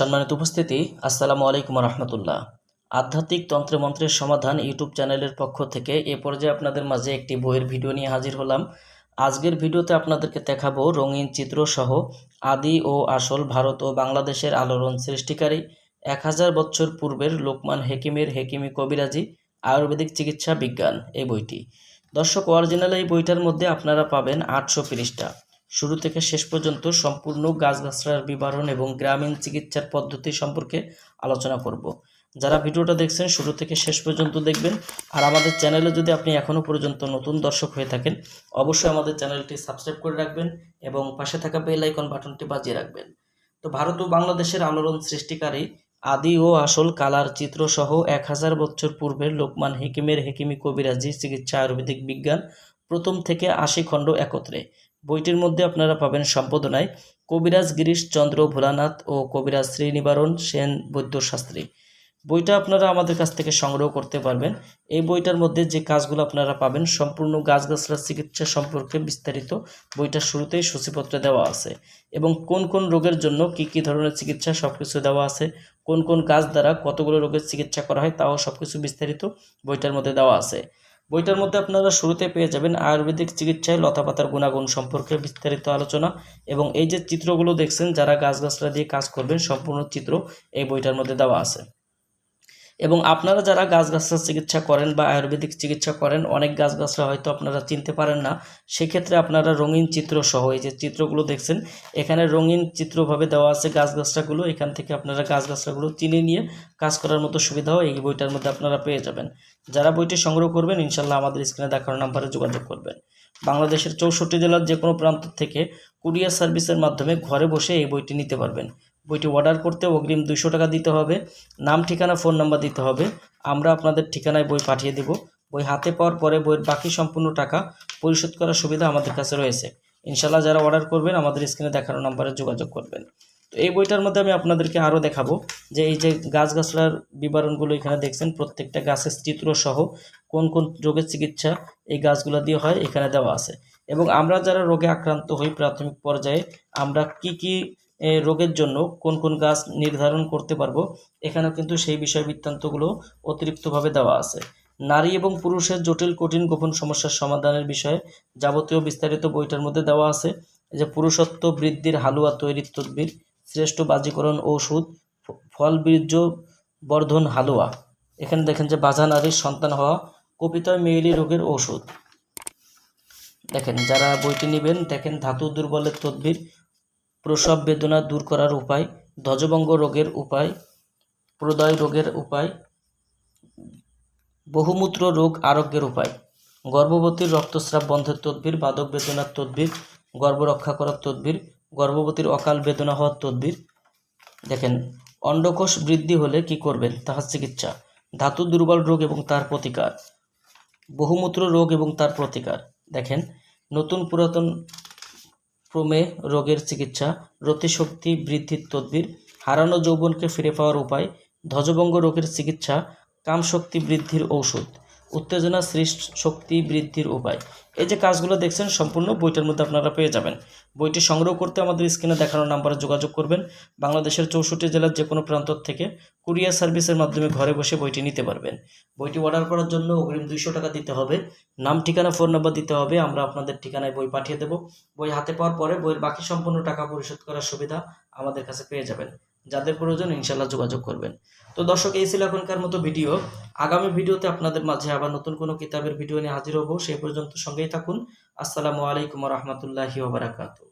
সম্মানিত উপস্থিতি, আসসালামু আলাইকুম রহমতুল্লাহ। আধ্যাত্মিক তন্ত্রে মন্ত্রের সমাধান ইউটিউব চ্যানেলের পক্ষ থেকে এ পর্যায়ে আপনাদের মাঝে একটি বইয়ের ভিডিও নিয়ে হাজির হলাম। আজকের ভিডিওতে আপনাদেরকে দেখাবো রঙিন চিত্র সহ আদি ও আসল ভারত ও বাংলাদেশের আলোড়ন সৃষ্টিকারী এক হাজার বছর পূর্বের লোকমান হেকিমের হেকিমি কবিরাজি আয়ুর্বেদিক চিকিৎসা বিজ্ঞান এই বইটি। দর্শক অরিজিনাল এই বইটার মধ্যে আপনারা পাবেন আটশো পৃষ্ঠা। শুরু থেকে শেষ পর্যন্ত সম্পূর্ণ গাছগাছড়ার বিবরণ এবং গ্রামীণ চিকিৎসার পদ্ধতি সম্পর্কে আলোচনা করব। যারা ভিডিওটা দেখছেন, শুরু থেকে শেষ পর্যন্ত দেখবেন। আর আমাদের চ্যানেলে যদি আপনি এখনও পর্যন্ত নতুন দর্শক হয়ে থাকেন, অবশ্যই আমাদের চ্যানেলটি সাবস্ক্রাইব করে রাখবেন এবং পাশে থাকা বেল আইকন বাটনটি বাজিয়ে রাখবেন। তো ভারত ও বাংলাদেশের আলোড়ন সৃষ্টিকারী আদি ও আসল কালার চিত্র সহ এক হাজার বছর পূর্বের লোকমান হেকিমের হেকিমি কবিরাজি চিকিৎসা আয়ুর্বেদিক বিজ্ঞান প্রথম থেকে আশি খণ্ড একত্রে। বইটির মধ্যে আপনারা পাবেন সম্পাদনায় কবিরাজ গিরিশ চন্দ্র ভোলানাথ ও কবিরাজ শ্রীনিবারণ সেন বৈদ্যশাস্ত্রী বইটা আপনারা আমাদের কাছ থেকে সংগ্রহ করতে পারবেন। এই বইটার মধ্যে যে কাজগুলো আপনারা পাবেন, সম্পূর্ণ গাছগাছড়ার চিকিৎসা সম্পর্কে বিস্তারিত বইটার শুরুতেই সূচিপত্রে দেওয়া আছে এবং কোন কোন রোগের জন্য কি কি ধরনের চিকিৎসা সব কিছু দেওয়া আছে, কোন কোন গাছ দ্বারা কতগুলো রোগের চিকিৎসা করা হয় তাও সব কিছু বিস্তারিত বইটার মধ্যে দেওয়া আছে। বইটার মধ্যে আপনারা শুরুতে পেয়ে যাবেন আয়ুর্বেদিক চিকিৎসায় লতাপাতার গুণাগুণ সম্পর্কে বিস্তারিত আলোচনা এবং এই যে চিত্রগুলো দেখছেন, যারা গাছগাছরা দিয়ে কাজ করবেন, সম্পূর্ণ চিত্র এই বইটার মধ্যে দেওয়া আছে। এবং আপনারা যারা গাছগাছরা চিকিৎসা করেন বা আয়ুর্বেদিক চিকিৎসা করেন, অনেক গাছগাছরা হয়তো আপনারা চিনতে পারেন না। সেক্ষেত্রে আপনারা রঙিন চিত্র সহ, এই যে চিত্রগুলো দেখছেন, এখানে রঙিন চিত্রভাবে দেওয়া আছে গাছগাছরাগুলো এখান থেকে আপনারা গাছগাছরাগুলো চিনে নিয়ে কাজ করার মতো সুবিধাও এই বইটার মধ্যে আপনারা পেয়ে যাবেন। যারা বইটি সংগ্রহ করবেন ইনশাল্লাহ আমাদের স্ক্রিনে দেখানো নাম্বারে যোগাযোগ করবেন। বাংলাদেশের চৌষট্টি জেলার যে কোনো প্রান্ত থেকে কুরিয়ার সার্ভিসের মাধ্যমে ঘরে বসে এই বইটি নিতে পারবেন। বইটি অর্ডার করতে অগ্রিম দুশো টাকা দিতে হবে। নাম, ঠিকানা ফোন নাম্বার দিতে হবে। আমরা আপনাদের ঠিকানায় বই পাঠিয়ে দেব। বই হাতে পাওয়ার পরে বইয়ের বাকি সম্পূর্ণ টাকা পরিশোধ করার সুবিধা আমাদের কাছে রয়েছে। ইনশাল্লাহ যারা অর্ডার করবেন, আমাদের স্ক্রিনে দেখানো নাম্বারে যোগাযোগ করবেন। তো এই বইটার মধ্যে আমি আপনাদেরকে আরও দেখাবো যে এই যে গাছগাছলার বিবরণগুলো এখানে দেখছেন, প্রত্যেকটা গাছের চিত্র সহ কোন কোন রোগের চিকিৎসা এই গাছগুলো দিয়ে হয় এখানে দেওয়া আছে। এবং আমরা যারা রোগে আক্রান্ত হই প্রাথমিক পর্যায়ে, আমরা কি কি রোগের জন্য কোন কোন গাছ নির্ধারণ করতে পারব, এখানেও কিন্তু সেই বিষয় বৃত্তান্তগুলো অতিরিক্তভাবে দেওয়া আছে। নারী এবং পুরুষের জটিল, কঠিন, গোপন সমস্যার সমাধানের বিষয়ে যাবতীয় বিস্তারিত বইটার মধ্যে দেওয়া আছে যে পুরুষত্ব বৃদ্ধির হালুয়া তৈরির তদবির, শ্রেষ্ঠ বাজিকরণ ঔষধ, ফল বীর্য বর্ধন হালুয়া। এখানে দেখেন যে বাজা নারীর সন্তান হওয়া কপিতয় মেয়েলি রোগের ঔষধ। দেখেন, যারা বইটি নেবেন, দেখেন ধাতু দুর্বলের তদবির প্রসব বেদনা দূর করার উপায়, ধ্বজভঙ্গ রোগের উপায়, প্রদয় রোগের উপায়, বহুমূত্র রোগ আরোগ্যের উপায়। গর্ভবতীর রক্তস্রাব বন্ধের তদবির, বাদক বেদনার তদবির গর্ভ রক্ষা করার তদবির, গর্ভবতীর অকাল বেদনা হওয়ার তদবির। দেখেন, অন্ডকোষ বৃদ্ধি হলে কি করবেন? তাহার চিকিৎসা। ধাতু দুর্বল রোগ এবং তার প্রতিকার। বহুমূত্র রোগ এবং তার প্রতিকার। দেখেন, নতুন পুরাতন প্রমে রোগের চিকিৎসা, রতিশক্তি বৃদ্ধির তদ্বির, হারানো যৌবনকে ফিরে পাওয়ার উপায়, ধ্বজভঙ্গ রোগের চিকিৎসা, কামশক্তি বৃদ্ধির ঔষধ। উত্তেজনা, সৃষ্ট শক্তি বৃদ্ধির উপায়। এই যে কাজগুলো দেখছেন, সম্পূর্ণ বইটার মধ্যে আপনারা পেয়ে যাবেন। বইটি সংগ্রহ করতে আমাদের স্ক্রিনে দেখানো নাম্বারে যোগাযোগ করবেন। বাংলাদেশের চৌষট্টি জেলার যে কোনো প্রান্ত থেকে কুরিয়ার সার্ভিসের মাধ্যমে ঘরে বসে বইটি নিতে পারবেন। বইটি অর্ডার করার জন্য অগ্রিম দুইশো টাকা দিতে হবে। নাম, ঠিকানা, ফোন নাম্বার দিতে হবে। আমরা আপনাদের ঠিকানায় বই পাঠিয়ে দেব। বই হাতে পাওয়ার পরে বইয়ের বাকি সম্পূর্ণ টাকা পরিশোধ করার সুবিধা আমাদের কাছে পেয়ে যাবেন। যাদের প্রয়োজন ইনশাল্লাহ যোগাযোগ করবেন। তো দর্শক, এই ছিল এখনকার মতো ভিডিও। আগামী ভিডিওতে আপনাদের মাঝে আবার নতুন কোনো কিতাবের ভিডিও নিয়ে হাজির হব। সেই পর্যন্ত সঙ্গেই থাকুন। আসসালামু আলাইকুম রহমতুল্লাহি ওবরাকাতু